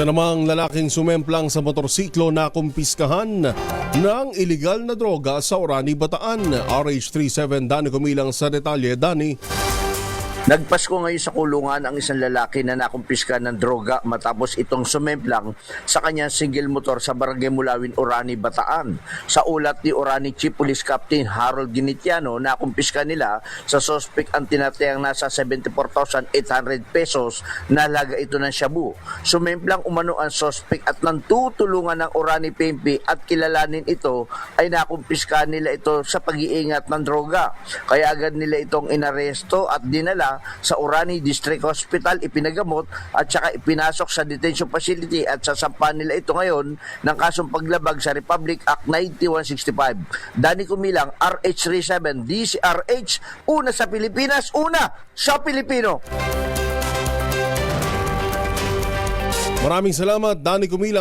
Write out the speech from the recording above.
Isa namang lalaking sumemplang sa motorsiklo na kumpiskahan ng iligal na droga sa Orani, Bataan. RH37 Dani Kumilang sa detalye. Dani. Nagpasko ngayon sa kulungan ang isang lalaki na nakumpiska ng droga matapos itong sumemplang sa kanyang single motor sa Barangay Mulawin, Orani, Bataan. Sa ulat ni Orani Chief Police Captain Harold Ginitiano, nakumpiska nila sa suspect ang tinatayang nasa 74,800 pesos na laga ito ng shabu. Sumemplang umano ang suspect at nang tutulungan ng Orani PNP at kilalanin ito ay nakumpiska nila ito sa pag-iingat ng droga. Kaya agad nila itong inaresto at dinala sa Orani District Hospital, ipinagamot at saka ipinasok sa detention facility at sasampan nila ito ngayon ng kasong paglabag sa Republic Act 9165. Dani Kumilang, RH37, DCRH, una sa Pilipinas, una sa Pilipino. Maraming salamat Dani Kumilang.